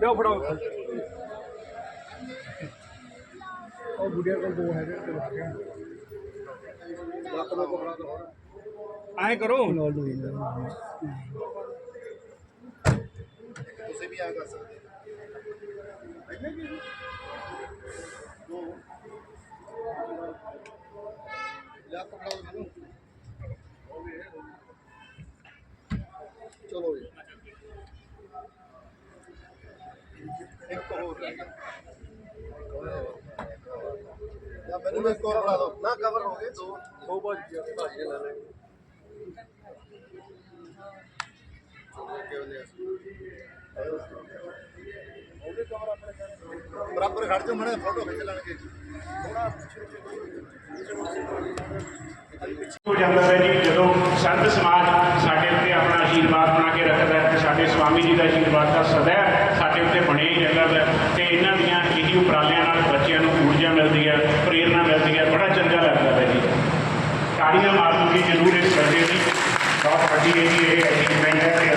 ਲਿਓ ਫੜਾਓ। ਉਹ ਬੁੜੀਆ ਕੋਲ ਦੋ ਹੈਗੇ ਤੇ ਲਾ ਗਿਆ ਐਂ ਕਰੋ। ਨਾਲ ਦੋ ਇੰਦਾ ਤੁਸੀਂ ਵੀ ਆ ਕਰ ਸਕਦੇ ਮੈਨੂੰ ਚਲੋ ਜੀ ਇੱਕ ਹੋਰ ਰਹਿ ਗਿਆ ਜਾਂ ਮੈਨੂੰ ਇੱਕ ਹੋਰ ਬਣਾ ਦਿਓ ਨਾ ਕਵਰ ਹੋ ਗਏ ਦੋ ਦੋ ਭਾਜੀ ਭਾਜੀ ਲੈ ਲੈ ਬਰਾਬਰ ਖੜ ਜਾ ਮੜੇ ਫੋਟੋ ਖਿੱਚ ਲੈਣਗੇ ਹੋ ਜਾਂਦਾ ਹੈ ਜੀ, ਜਦੋਂ ਸੰਤ ਸਮਾਜ ਸਾਡੇ ਉੱਤੇ ਆਪਣਾ ਆਸ਼ੀਰਵਾਦ ਬਣਾ ਕੇ ਰੱਖਦਾ ਹੈ ਸਾਡੇ ਸਵਾਮੀ ਜੀ ਦਾ ਆਸ਼ੀਰਵਾਦ ਤਾਂ ਸਦਾ ਸਾਡੇ ਉੱਤੇ ਬਣੇ ਹੀ ਰਹਿੰਦਾ ਹੈ ਤੇ ਇਹਨਾਂ ਦੀਆਂ ਇਹੀ ਉਪਰਾਲਿਆਂ ਨਾਲ ਬੱਚਿਆਂ ਨੂੰ ਊਰਜਾ ਮਿਲਦੀ ਹੈ ਪ੍ਰੇਰਣਾ ਮਿਲਦੀ ਹੈ, ਬੜਾ ਚੰਗਾ ਲੱਗਦਾ ਹੈ ਜੀ। ਤਾੜੀਆਂ ਮਾਰ ਦੂਗੀ ਜ਼ਰੂਰ ਇਸ ਬੱਚੇ ਦੀ ਬਹੁਤ ਵੱਡੀ ਇਹਦੀ ਇਹ ਅਚੀਵਮੈਂਟ ਹੈ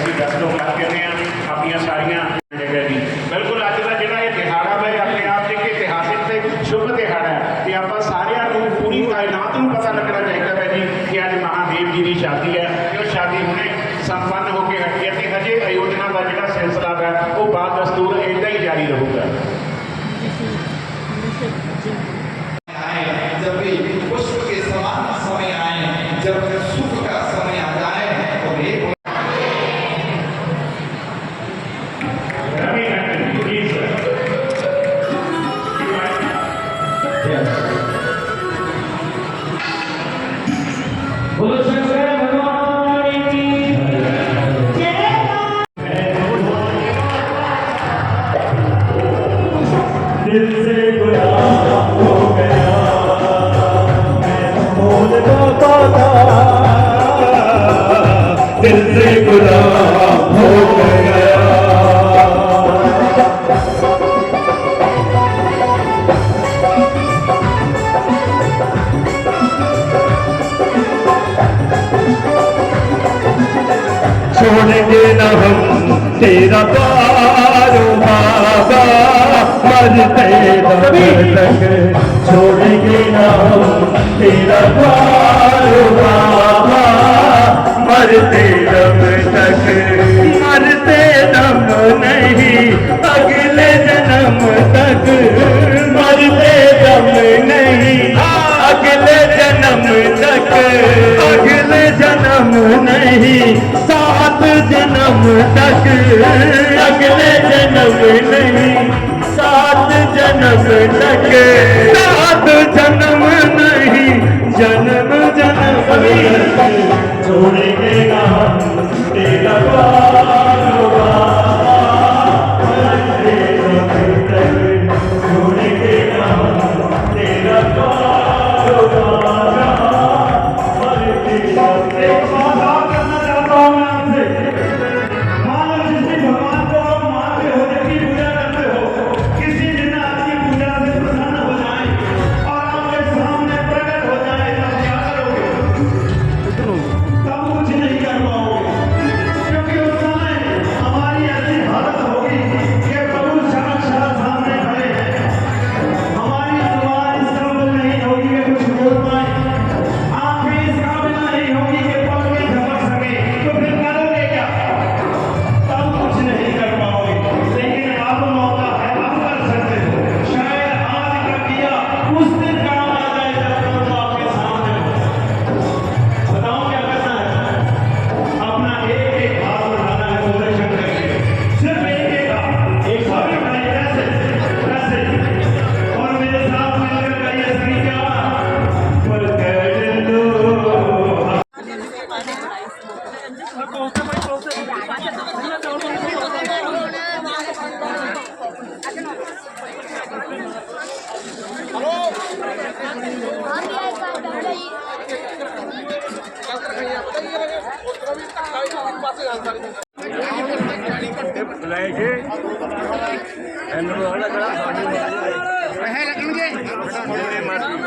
शादी है। जो शादी हमने संपन्न होकर हटी है हजे आयोजना का जोड़ा सिलसिला है, वो बाद दस्तूर इदा ही जारी रहूगा। जब भी पुष्प के समान समय आए जब छोड़ेंगे न हम तेरा पारो बाबा मरते दम तक छोड़ेंगे न हम तेरा पारो बाबा मरते दम तक मरते दम नहीं अगले जन्म तक मरते दम नहीं अगले जन्म तक अगले जन्म नहीं सात जन्म तक अगले जन्म नहीं सात जन्म तक सात जन्म नहीं जन्म जन्म तक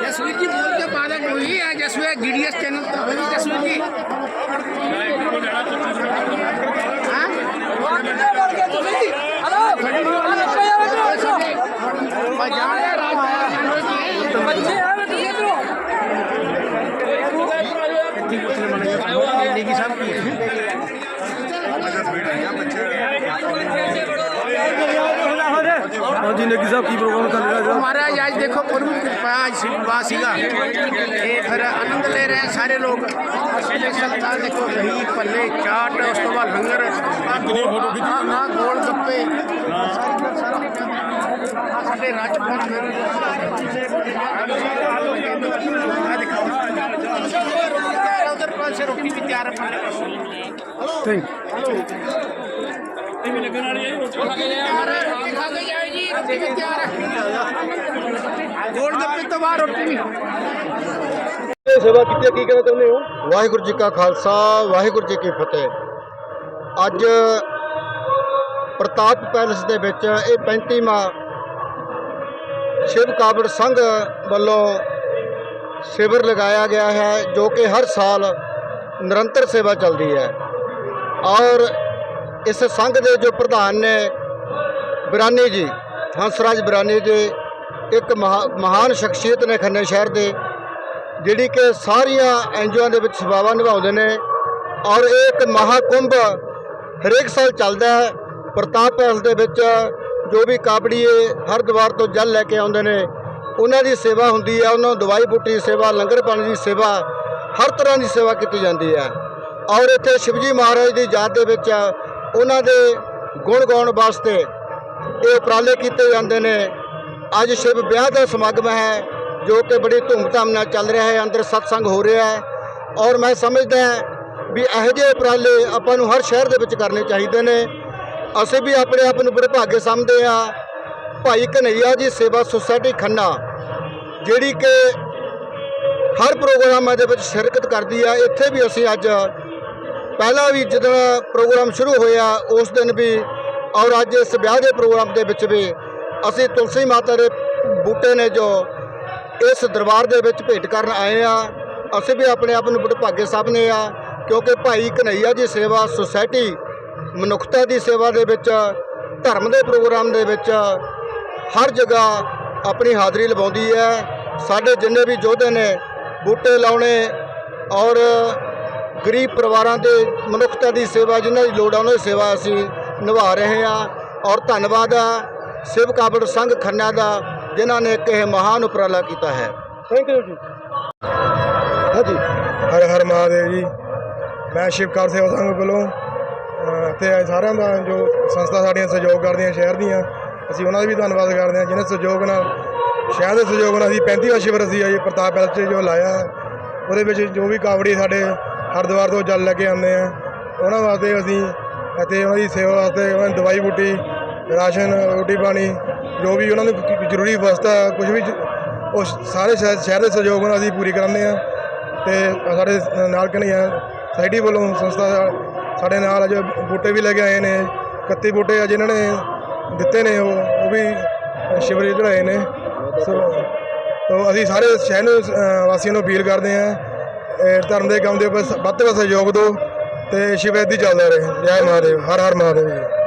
तस्वीर की बोल के बाधा कोई है जसवे डी डी एस चैनल तस्वीर की ਦਾ ਅੱਜ ਵਿਵਾਹ ਸੀਗਾ। ਇਹ ਫਿਰ ਆਨੰਦ ਲੈ ਰਹੇ ਸਾਰੇ ਲੋਕ। ਅਸੀਂ ਦੇਖ ਸਕਦੇ ਹਾਂ ਦੇਖੋ ਦਹੀਂ ਭੱਲੇ, ਚਾਟ, ਉਸ ਤੋਂ ਬਾਅਦ ਲੰਗਰ। ਆ ਨਾ ਗੋਲ ਗੱਪੇ। ਸਾਡੇ ਰਾਜਪਾਲ ਉਧਰ ਪਾਸੇ ਰੋਟੀ ਵੀ ਤਿਆਰ ਹੈ। ਹਲੋ ਥੈਂਕ ਤਿਆਰ ਹੈ ਰੋਟੀ ਖਾ ਕੇ ਜਾਏ ਜੀ ਰੋਟੀ ਵੀ ਤਿਆਰ ਹੈ ਗੋਲ ਗੱਪੇ ਤੋਂ ਬਾਅਦ ਰੋਟੀ ਵੀ ਸੇਵਾ ਕੀਤੀ ਕੀ ਕਹਿਣਾ ਚਾਹੁੰਦੇ ਹੋ? ਵਾਹਿਗੁਰੂ ਜੀ ਕਾ ਖਾਲਸਾ ਵਾਹਿਗੁਰੂ ਜੀ ਕੀ ਫਤਿਹ। ਅੱਜ ਪ੍ਰਤਾਪ ਪੈਲਸ ਦੇ ਵਿੱਚ ਇਹ 35ਵਾਂ ਸ਼ਿਵ ਕਾਬੜ ਸੰਘ ਵੱਲੋਂ ਸ਼ਿਵਰ ਲਗਾਇਆ ਗਿਆ ਹੈ ਜੋ ਕਿ ਹਰ ਸਾਲ ਨਿਰੰਤਰ ਸੇਵਾ ਚੱਲਦੀ ਹੈ। ਔਰ ਇਸ ਸੰਘ ਦੇ ਜੋ ਪ੍ਰਧਾਨ ਨੇ ਬਰਾਨੀ ਜੀ, ਹੰਸਰਾਜ ਬਰਾਨੀ ਜੀ, ਇੱਕ ਮਹਾ- ਮਹਾਨ ਸ਼ਖਸੀਅਤ ਨੇ ਖੰਨੇ ਸ਼ਹਿਰ ਦੇ, ਜਿਹੜੀ ਕਿ ਸਾਰੀਆਂ ਐਨਜੀਓਆਂ ਦੇ ਵਿੱਚ ਸੇਵਾਵਾਂ ਨਿਭਾਉਂਦੇ ਨੇ ਔਰ ਇਹ ਇੱਕ ਮਹਾਕੁੰਭ ਹਰੇਕ ਸਾਲ ਚੱਲਦਾ ਹੈ। ਪ੍ਰਤਾਪ ਪੈਲਸ ਦੇ ਵਿੱਚ ਜੋ ਵੀ ਕਾਬੜੀਏ ਹਰਿਦੁਆਰ ਤੋਂ ਜਲ ਲੈ ਕੇ ਆਉਂਦੇ ਨੇ, ਉਹਨਾਂ ਦੀ ਸੇਵਾ ਹੁੰਦੀ ਹੈ। ਉਹਨਾਂ ਨੂੰ ਦਵਾਈ ਬੂਟੀ ਦੀ ਸੇਵਾ, ਲੰਗਰ ਪਾਣੀ ਦੀ ਸੇਵਾ, ਹਰ ਤਰ੍ਹਾਂ ਦੀ ਸੇਵਾ ਕੀਤੀ ਜਾਂਦੀ ਹੈ। ਔਰ ਇੱਥੇ ਸ਼ਿਵਜੀ ਮਹਾਰਾਜ ਦੀ ਯਾਦ ਦੇ ਵਿੱਚ ਉਹਨਾਂ ਦੇ ਗੁਣ ਗਾਉਣ ਵਾਸਤੇ ਇਹ ਉਪਰਾਲੇ ਕੀਤੇ ਜਾਂਦੇ ਨੇ। ਅੱਜ ਸ਼ਿਵ ਵਿਆਹ ਦਾ ਸਮਾਗਮ ਹੈ, ਜੋ ਕਿ ਬੜੀ ਧੂਮਧਾਮ ਨਾਲ ਚੱਲ ਰਿਹਾ ਹੈ, ਅੰਦਰ ਸਤਸੰਗ ਹੋ ਰਿਹਾ ਹੈ। ਔਰ ਮੈਂ ਸਮਝਦਾ ਵੀ ਇਹੋ ਜਿਹੇ ਉਪਰਾਲੇ ਆਪਾਂ ਨੂੰ ਹਰ ਸ਼ਹਿਰ ਦੇ ਵਿੱਚ ਕਰਨੇ ਚਾਹੀਦੇ ਨੇ। ਅਸੀਂ ਵੀ ਆਪਣੇ ਆਪ ਨੂੰ ਬੜੇ ਭਾਗੇ ਸਮਝਦੇ ਆ ਭਾਈ ਕਨਈਆ ਜੀ ਸੇਵਾ ਸੁਸਾਇਟੀ ਖੰਨਾ, ਜਿਹੜੀ ਕਿ ਹਰ ਪ੍ਰੋਗਰਾਮਾਂ ਦੇ ਵਿੱਚ ਸ਼ਿਰਕਤ ਕਰਦੀ ਆ, ਇੱਥੇ ਵੀ ਅਸੀਂ ਅੱਜ ਪਹਿਲਾਂ ਵੀ ਜਦੋਂ ਪ੍ਰੋਗਰਾਮ ਸ਼ੁਰੂ ਹੋਇਆ, ਉਸ ਦਿਨ ਵੀ ਔਰ ਅੱਜ ਇਸ ਵਿਆਹ ਦੇ ਪ੍ਰੋਗਰਾਮ ਦੇ ਵਿੱਚ ਵੀ ਅਸੀਂ ਤੁਲਸੀ ਮਾਤਾ ਦੇ ਬੂਟੇ ਨੇ ਜੋ ਇਸ ਦਰਬਾਰ ਦੇ ਵਿੱਚ ਭੇਟ ਕਰਨ ਆਏ ਆ, ਅਸੀਂ ਵੀ ਆਪਣੇ ਆਪ ਨੂੰ ਬੜੇ ਭਾਗੇ ਸਮਝਦੇ ਆ, ਕਿਉਂਕਿ ਭਾਈ ਕਨਈਆ ਜੀ ਸੇਵਾ ਸੁਸਾਇਟੀ ਮਨੁੱਖਤਾ ਦੀ ਸੇਵਾ ਦੇ ਵਿੱਚ, ਧਰਮ ਦੇ ਪ੍ਰੋਗਰਾਮ ਦੇ ਵਿੱਚ ਹਰ ਜਗ੍ਹਾ ਆਪਣੀ ਹਾਜ਼ਰੀ ਲਵਾਉਂਦੀ ਹੈ। ਸਾਡੇ ਜਿੰਨੇ ਵੀ ਯੋਧੇ ਨੇ ਬੂਟੇ ਲਾਉਣੇ ਔਰ ਗਰੀਬ ਪਰਿਵਾਰਾਂ ਦੇ ਮਨੁੱਖਤਾ ਦੀ ਸੇਵਾ ਜਿਨ੍ਹਾਂ ਦੀ ਲੋੜ ਆ ਉਹਨਾਂ ਦੀ ਸੇਵਾ ਅਸੀਂ ਨਿਭਾ ਰਹੇ ਹਾਂ। ਔਰ ਧੰਨਵਾਦ ਆ ਸ਼ਿਵ ਕਾਬੜ ਸੰਘ ਖੰਨਾ ਦਾ ਜਿਨ੍ਹਾਂ ਨੇ ਇੱਕ ਇਹ ਮਹਾਨ ਉਪਰਾਲਾ ਕੀਤਾ ਹੈ। ਥੈਂਕ ਯੂ ਜੀ। ਹਾਂਜੀ। ਹਰ ਹਰ ਮਹਾਦੇਵ ਜੀ। ਮੈਂ ਸ਼ਿਵਕਾਰ ਸੇਵਾ ਸੰਘ ਵੱਲੋਂ ਤੇ ਸਾਰਿਆਂ ਦਾ ਜੋ ਸੰਸਥਾ ਸਾਡੀਆਂ ਸਹਿਯੋਗ ਕਰਦੀਆਂ ਸ਼ਹਿਰ ਦੀਆਂ ਅਸੀਂ ਉਹਨਾਂ ਦਾ ਵੀ ਧੰਨਵਾਦ ਕਰਦੇ ਹਾਂ ਜਿਨ੍ਹਾਂ ਸਹਿਯੋਗ ਨਾਲ ਸ਼ਹਿਰ ਦੇ ਸਹਿਯੋਗ ਨਾਲ ਅਸੀਂ 35ਵਾਂ ਸ਼ਿਵਰ ਅਸੀਂ ਅਜੇ ਪ੍ਰਤਾਪ ਪੈਲਸ 'ਚ ਜੋ ਲਾਇਆ ਉਹਦੇ ਵਿੱਚ ਜੋ ਵੀ ਕਾਵੜੀ ਸਾਡੇ ਹਰਿਦੁਆਰ ਤੋਂ ਜਲ ਲੈ ਕੇ ਆਉਂਦੇ ਆ। ਉਹਨਾਂ ਵਾਸਤੇ ਅਸੀਂ ਅਤੇ ਉਹਨਾਂ ਦੀ ਸੇਵਾ ਵਾਸਤੇ ਉਹਨਾਂ ਦੀ ਦਵਾਈ ਬੂਟੀ, ਰਾਸ਼ਨ, ਰੋਟੀ ਪਾਣੀ, ਜੋ ਵੀ ਉਹਨਾਂ ਨੂੰ ਜ਼ਰੂਰੀ ਵਸਤਾ ਕੁਝ ਵੀ ਉਹ ਸਾਰੇ ਸ਼ਹਿਰ ਸ਼ਹਿਰ ਦੇ ਸਹਿਯੋਗ ਨਾਲ ਅਸੀਂ ਪੂਰੀ ਕਰਾਉਂਦੇ ਆ। ਤੇ ਸਾਡੇ ਨਾਲ ਕਨਈਆ ਸੋਸਾਇਟੀ ਵੱਲੋਂ ਸੰਸਥਾ ਸਾਡੇ ਨਾਲ ਅੱਜ ਬੂਟੇ ਵੀ ਲੈ ਕੇ ਆਏ ਨੇ 31 ਬੂਟੇ ਅੱਜ ਇਹਨਾਂ ਨੇ ਦਿੱਤੇ ਨੇ, ਉਹ ਉਹ ਵੀ ਸ਼ਿਵਰੇ ਚੜਾਏ ਨੇ। ਸੋ ਤੋ ਅਸੀਂ ਸਾਰੇ ਸ਼ਹਿਰ ਨੂੰ ਵਾਸੀਆਂ ਨੂੰ ਅਪੀਲ ਕਰਦੇ ਹਾਂ ਧਰਮ ਦੇ ਕੰਮ ਦੇ ਉੱਪਰ ਸ- ਵੱਧ ਤੋਂ ਵੱਧ ਸਹਿਯੋਗ ਦਿਓ ਤੇ ਸ਼ਿਵ ਦੀ ਚੱਲਦਾ ਰਹੇ। ਜੈ ਮਹਾਦੇਵ, ਹਰ ਹਰ ਮਹਾਦੇਵ ਜੀ।